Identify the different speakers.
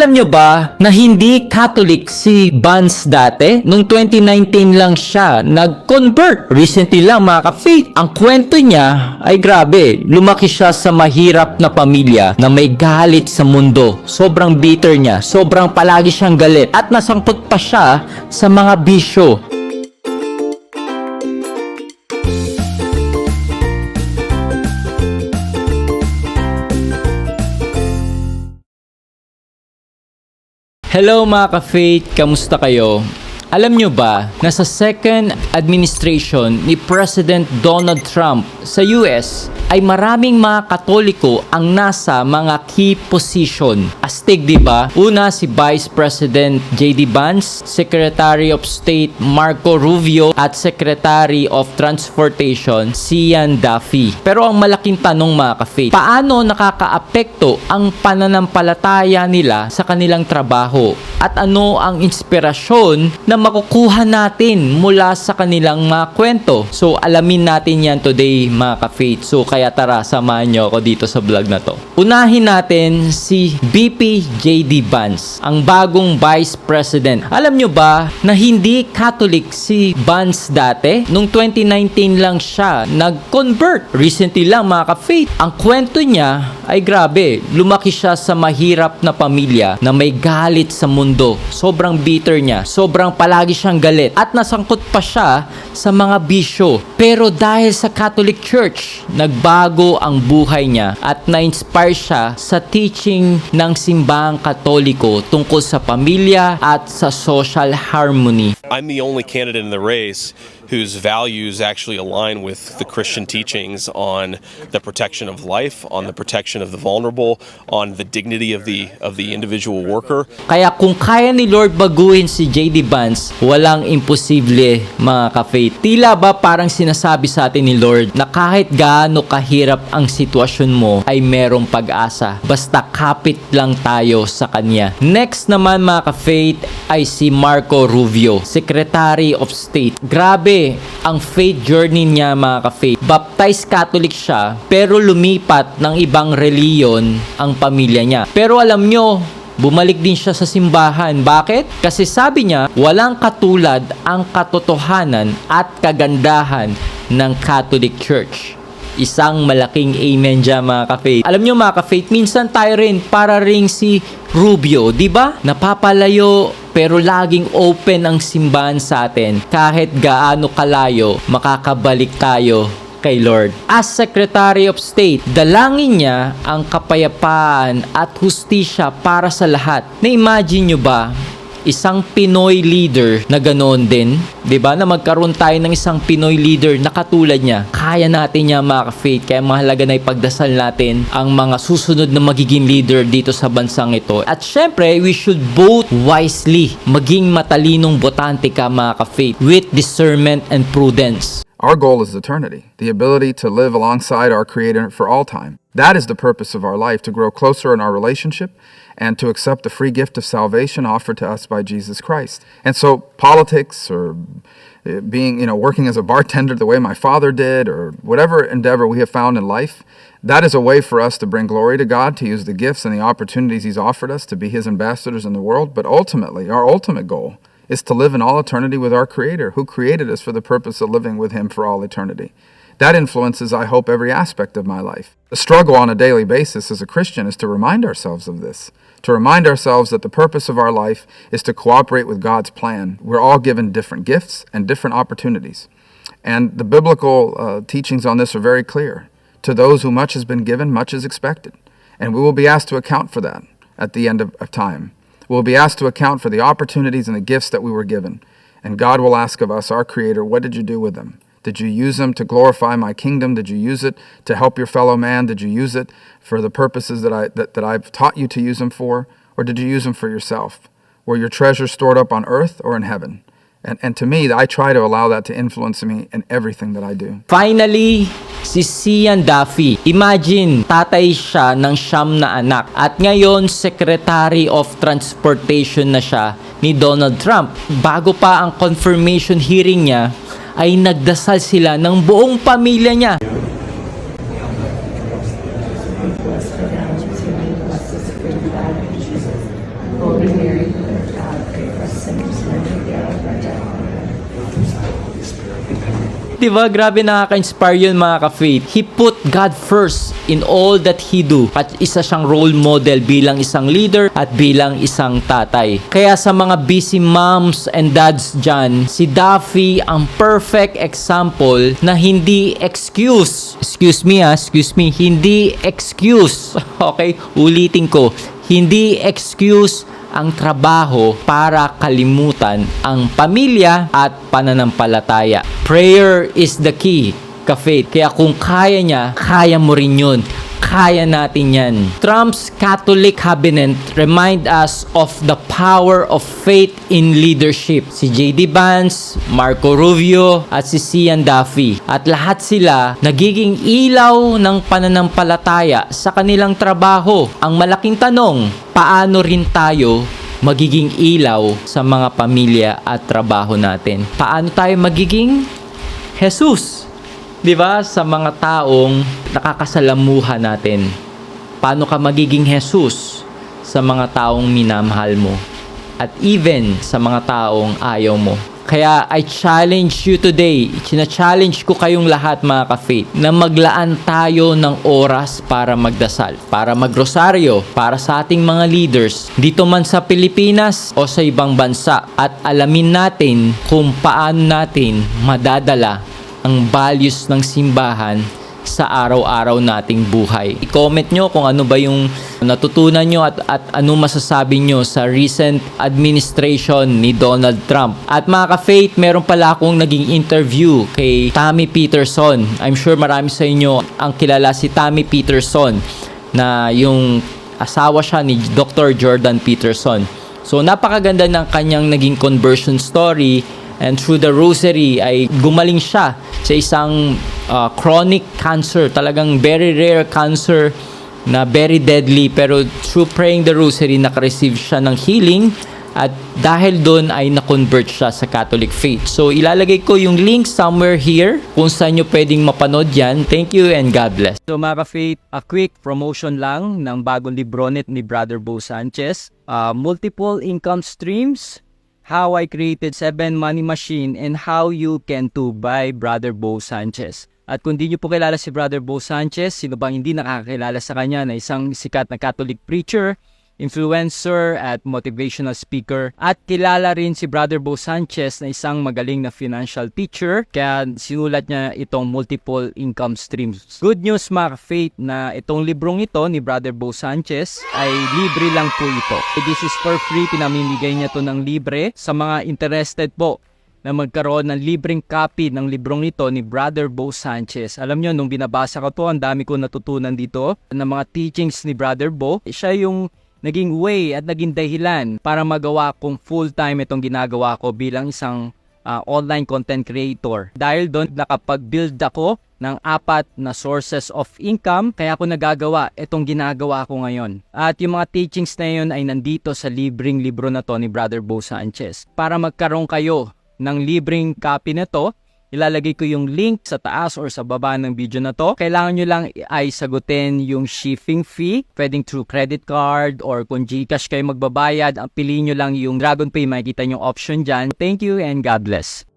Speaker 1: Alam nyo ba na hindi Catholic si Vance dati? Nung 2019 lang siya nag-convert. Recently lang mga ka-faith. Ang kwento niya ay grabe. Lumaki siya sa mahirap na pamilya na may galit sa mundo. Sobrang bitter niya. Sobrang palagi siyang galit. At nasangkot pa siya sa mga bisyo. Hello mga ka-faith, kamusta kayo? Alam nyo ba na sa second administration ni President Donald Trump sa US ay maraming mga katoliko ang nasa mga key position. Astig, di ba? Una si Vice President J.D. Vance, Secretary of State Marco Rubio at Secretary of Transportation Sian Duffy. Pero ang malaking tanong mga ka-faith, paano nakakaapekto ang pananampalataya nila sa kanilang trabaho? At ano ang inspirasyon na makukuha natin mula sa kanilang mga kwento? So alamin natin yan today mga ka-faith. So kaya tara, samahan nyo ako dito sa vlog na to. Unahin natin si BP JD Vance, ang bagong Vice President. Alam nyo ba na hindi Catholic si Vance dati? Nung 2019 lang siya nag-convert. Recently lang mga ka-faith. Ang kwento niya ay grabe. Lumaki siya sa mahirap na pamilya na may galit sa mundo. Sobrang bitter niya. Sobrang palagi siyang galit. At nasangkot pa siya sa mga bisyo. Pero dahil sa Catholic Church, nagbago ang buhay niya at na-inspire siya sa teaching ng simbahang katoliko tungkol sa pamilya at sa social harmony.
Speaker 2: I'm the only candidate in the race whose values actually align with the Christian teachings on the protection of life, on the protection of the vulnerable, on the dignity of the of the individual worker.
Speaker 1: Kaya kung kaya ni Lord baguhin si J.D. Vance, walang imposible mga ka-faith. Tila ba parang sinasabi sa atin ni Lord na kahit gaano kahirap ang sitwasyon mo ay merong pag-asa. Basta kapit lang tayo sa Kanya. Next naman mga ka-faith ay si Marco Rubio, Secretary of State. Grabe ang faith journey niya mga ka-faith. Baptized Catholic siya pero lumipat ng ibang reliyon ang pamilya niya. Pero alam nyo, Bumalik din siya sa simbahan. Bakit? Kasi sabi niya, walang katulad ang katotohanan at kagandahan ng Catholic Church. Isang malaking amen dyan mga ka-faith. Alam nyo mga ka-faith, minsan tayo rin para ring si Rubio, di ba? Napapalayo pero laging open ang simbahan sa atin. Kahit gaano kalayo, makakabalik tayo kay Lord. As Secretary of State, dalangin niya ang kapayapaan at hustisya para sa lahat. Na-imagine nyo ba, isang Pinoy leader na ganoon din, 'di ba? Na magkaroon tayo ng isang Pinoy leader na katulad niya. Kaya natin niya mga faith kaya mahalaga na ipagdasal natin ang mga susunod na magiging leader dito sa bansang ito. At syempre, we should vote wisely. Maging matalinong botante ka mga faith with discernment and prudence.
Speaker 3: Our goal is eternity, the ability to live alongside our Creator for all time. That is the purpose of our life, to grow closer in our relationship and to accept the free gift of salvation offered to us by Jesus Christ. And so, politics or uh, being, you know, working as a bartender the way my father did, or whatever endeavor we have found in life, that is a way for us to bring glory to God, to use the gifts and the opportunities He's offered us to be His ambassadors in the world. But ultimately, our ultimate goal is to live in all eternity with our Creator, who created us for the purpose of living with Him for all eternity. That influences, I hope, every aspect of my life. The struggle on a daily basis as a Christian is to remind ourselves of this, to remind ourselves that the purpose of our life is to cooperate with God's plan. We're all given different gifts and different opportunities. And the biblical uh, teachings on this are very clear. To those who much has been given, much is expected. And we will be asked to account for that at the end of, of time. We'll be asked to account for the opportunities and the gifts that we were given. And God will ask of us, our Creator, what did you do with them? Did you use them to glorify my kingdom? Did you use it to help your fellow man? Did you use it for the purposes that, I, that, that I've taught you to use them for? Or did you use them for yourself? Were your treasures stored up on earth or in heaven? And, and to me, I try to allow that to influence me in everything that I do.
Speaker 1: Finally, si Sian Duffy. Imagine, tatay siya ng siyam na anak. At ngayon, Secretary of Transportation na siya ni Donald Trump. Bago pa ang confirmation hearing niya, ay nagdasal sila ng buong pamilya niya.
Speaker 4: Holy Death.
Speaker 1: Diba? Grabe nakaka-inspire yun mga ka-faith. He put God first in all that he do. At isa siyang role model bilang isang leader at bilang isang tatay. Kaya sa mga busy moms and dads dyan, si Daffy ang perfect example na hindi excuse. Excuse me ah, excuse me. Hindi excuse. Okay? Ulitin ko. Hindi excuse ang trabaho para kalimutan ang pamilya at pananampalataya. Prayer is the key, ka-faith. Kaya kung kaya niya, kaya mo rin yun. Kaya natin yan. Trump's Catholic cabinet remind us of the power of faith in leadership. Si J.D. Vance, Marco Rubio, at si Sian Duffy. At lahat sila nagiging ilaw ng pananampalataya sa kanilang trabaho. Ang malaking tanong, paano rin tayo magiging ilaw sa mga pamilya at trabaho natin? Paano tayo magiging Jesus? 'Di ba? Sa mga taong nakakasalamuha natin. Paano ka magiging Jesus sa mga taong minamahal mo? At even sa mga taong ayaw mo. Kaya I challenge you today, china-challenge ko kayong lahat mga ka-faith, na maglaan tayo ng oras para magdasal, para magrosaryo, para sa ating mga leaders, dito man sa Pilipinas o sa ibang bansa. At alamin natin kung paano natin madadala ang values ng simbahan sa araw-araw nating buhay. I-comment nyo kung ano ba yung natutunan nyo at, at ano masasabi nyo sa recent administration ni Donald Trump. At mga ka-faith, meron pala akong naging interview kay Tammy Peterson. I'm sure marami sa inyo ang kilala si Tammy Peterson na yung asawa siya ni Dr. Jordan Peterson. So napakaganda ng kanyang naging conversion story and through the rosary ay gumaling siya sa isang uh, chronic cancer, talagang very rare cancer na very deadly pero through praying the rosary nakareceive siya ng healing at dahil doon ay na-convert siya sa Catholic faith. So ilalagay ko yung link somewhere here kung saan nyo pwedeng mapanood yan. Thank you and God bless. So mga ka-faith, a quick promotion lang ng bagong libronet ni Brother Bo Sanchez. Uh, multiple income streams, How I Created 7 Money Machine and How You Can Too by Brother Bo Sanchez. At kung di nyo po kilala si Brother Bo Sanchez, sino bang hindi nakakilala sa kanya na isang sikat na Catholic preacher, influencer at motivational speaker. At kilala rin si Brother Bo Sanchez na isang magaling na financial teacher kaya sinulat niya itong multiple income streams. Good news mga faith na itong librong ito ni Brother Bo Sanchez ay libre lang po ito. This is for free, pinamimigay niya to ng libre sa mga interested po na magkaroon ng libreng copy ng librong ito ni Brother Bo Sanchez. Alam nyo, nung binabasa ko to, ang dami ko natutunan dito ng mga teachings ni Brother Bo. Siya yung naging way at naging dahilan para magawa kong full-time itong ginagawa ko bilang isang uh, online content creator. Dahil doon nakapag-build ako ng apat na sources of income kaya ako nagagawa itong ginagawa ko ngayon. At yung mga teachings na yun ay nandito sa libreng libro na to ni Brother Bo Sanchez. Para magkaroon kayo ng libreng copy na to, ilalagay ko yung link sa taas or sa baba ng video na to. Kailangan nyo lang ay sagutin yung shipping fee, pwedeng through credit card or kung Gcash kayo magbabayad, ang piliin nyo lang yung Dragon Pay, makikita nyo option dyan. Thank you and God bless.